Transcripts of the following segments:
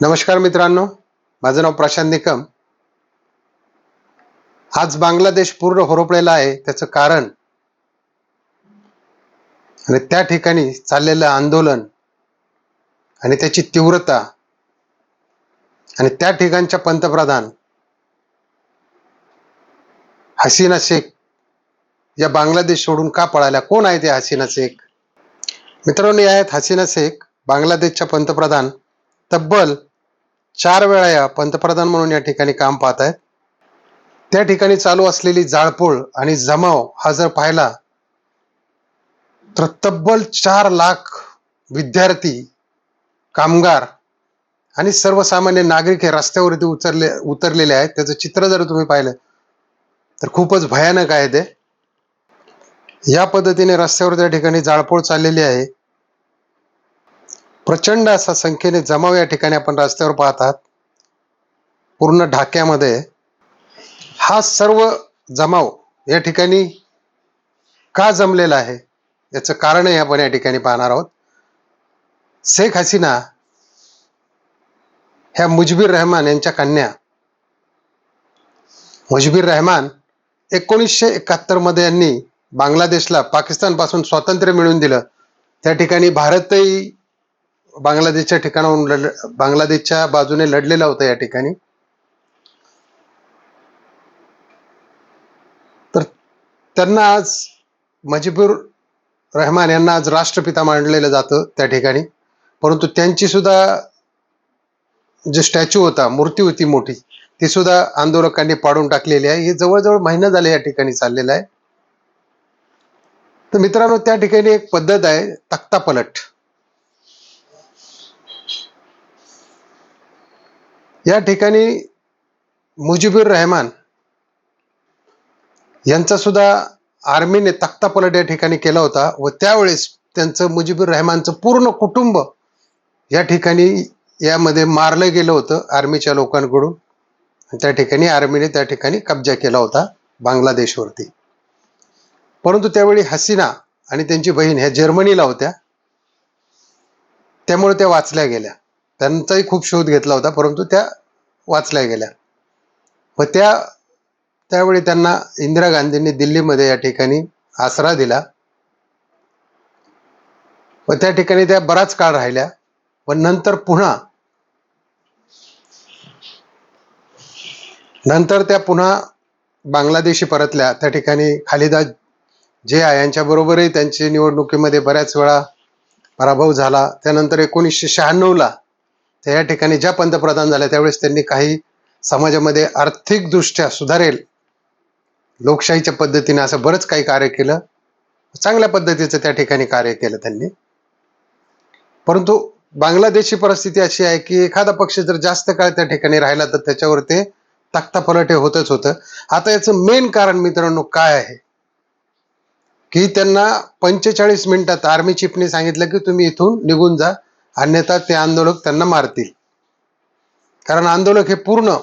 नमस्कार मित्रांनो माझं नाव प्रशांत निकम. आज बांगलादेश पूर्ण होरपलेला आहे त्याचं कारण आणि त्या ठिकाणी चाललेलं आंदोलन आणि त्याची तीव्रता आणि त्या ठिकाणच्या पंतप्रधान हसीना शेख या बांगलादेश सोडून का पळाल्या? कोण आहे ते हसीना शेख? मित्रांनो या आहेत हसीना शेख बांगलादेशच्या पंतप्रधान तब्बल चार वेळा या पंतप्रधान म्हणून या ठिकाणी काम पाहत आहेत. त्या ठिकाणी चालू असलेली जाळपोळ आणि जमाव हा जर पाहिला तर तब्बल चार लाख विद्यार्थी कामगार आणि सर्वसामान्य नागरिक हे रस्त्यावरती उतरले उतरलेले आहेत. त्याचं चित्र जर तुम्ही पाहिलं तर खूपच भयानक आहे ते. या पद्धतीने रस्त्यावर त्या ठिकाणी जाळपोळ चाललेली आहे. प्रचंड असा संख्येने जमाव या ठिकाणी आपण रस्त्यावर पाहतात पूर्ण ढाक्यामध्ये हा सर्व जमाव या ठिकाणी का जमलेला आहे? याचं कारणही आपण या ठिकाणी पाहणार आहोत. शेख हसीना ह्या मुजबीर रहमान यांच्या कन्या. मुजबीर रहमान एकोणीसशे एकाहत्तरमध्ये यांनी बांगलादेशला पाकिस्तानपासून स्वातंत्र्य मिळवून दिलं. त्या ठिकाणी भारतही बांगलादेशच्या ठिकाणाहून लढ बांगलादेशच्या बाजूने लढलेला होता या ठिकाणी. तर त्यांना आज मजिबूर रहमान यांना आज राष्ट्रपिता मानलेलं जातं त्या ठिकाणी. परंतु त्यांची सुद्धा जे स्टॅच्यू होता मूर्ती होती मोठी ती सुद्धा आंदोलकांनी पाडून टाकलेली आहे. हे जवळजवळ महिना झाले या ठिकाणी चाललेलं आहे. तर मित्रांनो त्या ठिकाणी एक पद्धत आहे तख्ता पलट. या ठिकाणी मुजिबुर रहमान यांचा सुद्धा आर्मीने तख्ता पलट या ठिकाणी केला होता व त्यावेळेस त्यांचं मुजिबुर रहमानचं पूर्ण कुटुंब या ठिकाणी यामध्ये मारलं गेलं होतं आर्मीच्या लोकांकडून. त्या ठिकाणी आर्मीने त्या ठिकाणी कब्जा केला होता बांगलादेशवरती. परंतु त्यावेळी हसीना आणि त्यांची बहीण ह्या जर्मनीला होत्या. त्यामुळे त्या वाचल्या गेल्या. त्यांचाही खूप शोध घेतला होता परंतु त्या वाचल्या गेल्या. व त्या त्यावेळी त्यांना इंदिरा गांधींनी दिल्लीमध्ये या ठिकाणी आसरा दिला. व त्या ठिकाणी त्या बराच काळ राहिल्या. व नंतर पुन्हा नंतर त्या पुन्हा बांगलादेशी परतल्या. त्या ठिकाणी खालिदा जे यांच्या बरोबरही त्यांची निवडणुकीमध्ये बऱ्याच वेळा पराभव झाला. त्यानंतर एकोणीसशे शहाण्णवला तर या ठिकाणी ज्या पंतप्रधान झाल्या त्यावेळेस त्यांनी काही समाजामध्ये आर्थिकदृष्ट्या सुधारेल लोकशाहीच्या पद्धतीने असं बरंच काही कार्य केलं. चांगल्या पद्धतीचं त्या ठिकाणी कार्य केलं त्यांनी. परंतु बांगलादेशची परिस्थिती अशी आहे की एखादा पक्ष जर जास्त काळ त्या ठिकाणी राहिला तर त्याच्यावर ते तख्ता होतच होतं. आता याचं मेन कारण मित्रांनो काय आहे? की त्यांना पंचेचाळीस मिनिटात आर्मी चीफने सांगितलं की तुम्ही इथून निघून जा. अन्यथा ते आंदोलक त्यांना मारतील. कारण आंदोलक हे पूर्ण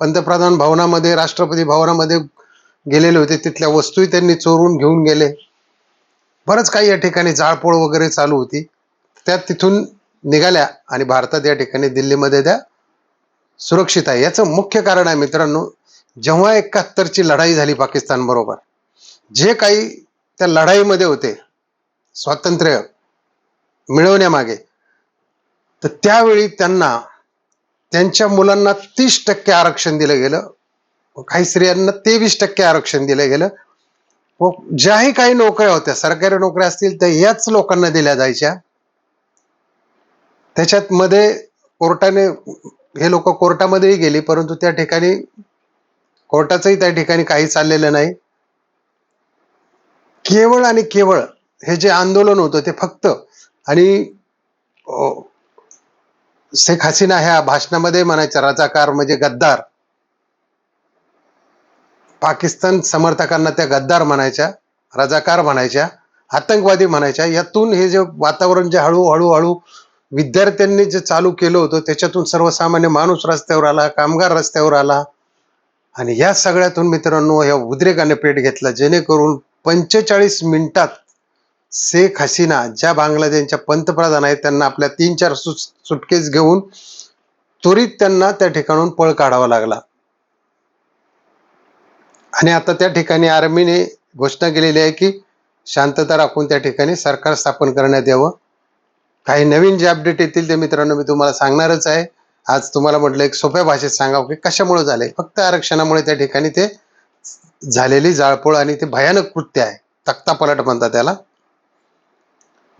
पंतप्रधान भवनामध्ये राष्ट्रपती भवनामध्ये गेलेले होते. तिथल्या वस्तूही त्यांनी चोरून घेऊन गेले. बरंच काही या ठिकाणी जाळपोळ वगैरे चालू होती. त्या तिथून निघाल्या आणि भारतात या ठिकाणी दिल्लीमध्ये त्या सुरक्षित आहे. याचं मुख्य कारण आहे मित्रांनो जेव्हा एकाहत्तरची लढाई झाली पाकिस्तान बरोबर जे काही त्या लढाईमध्ये होते स्वातंत्र्य मिळवण्यामागे तर त्यावेळी त्यांना त्यांच्या मुलांना तीस टक्के आरक्षण दिलं गेलं. काही स्त्रियांना तेवीस टक्के आरक्षण दिलं गेलं. व ज्याही काही नोकऱ्या होत्या सरकारी नोकऱ्या असतील त्या याच लोकांना दिल्या जायच्या. त्याच्यात मध्ये कोर्टाने हे लोक कोर्टामध्येही गेली परंतु त्या ठिकाणी कोर्टाचंही त्या ठिकाणी काही चाललेलं नाही. केवळ आणि केवळ हे जे आंदोलन होतं ते फक्त आणि अं, शेख हसीना ह्या भाषणामध्ये म्हणायच्या रजाकार म्हणजे गद्दार. पाकिस्तान समर्थकांना त्या गद्दार म्हणायच्या रजाकार म्हणायच्या आतंकवादी म्हणायच्या. यातून हे जे वातावरण जे हळूहळू हळू विद्यार्थ्यांनी जे चालू केलं होतं त्याच्यातून सर्वसामान्य माणूस रस्त्यावर आला कामगार रस्त्यावर आला. आणि या सगळ्यातून मित्रांनो या उद्रेकाने पेट घेतला जेणेकरून पंचेचाळीस मिनिटात शेख हसीना ज्या बांगलादेशच्या पंतप्रधान आहेत त्यांना आपल्या तीन चार सुट सुटकेस घेऊन त्वरित त्यांना त्या ठिकाणून पळ काढावा लागला. आणि आता त्या ठिकाणी आर्मीने घोषणा केलेली आहे की शांतता राखून त्या ठिकाणी सरकार स्थापन करण्यात यावं. काही नवीन जे अपडेट येतील ते मित्रांनो मी तुम्हाला सांगणारच आहे. आज तुम्हाला म्हटलं एक सोप्या भाषेत सांगावं की कशामुळे झाले फक्त आरक्षणामुळे त्या ठिकाणी ते झालेली जाळपोळ आणि ते भयानक कृत्य आहे. तक्ता पलट म्हणतात त्याला.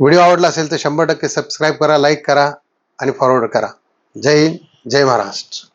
व्हिडिओ आवडला असेल तर शंभर टक्के सबस्क्राईब करा लाईक करा आणि फॉरवर्ड करा. जय हिंद जय महाराष्ट्र.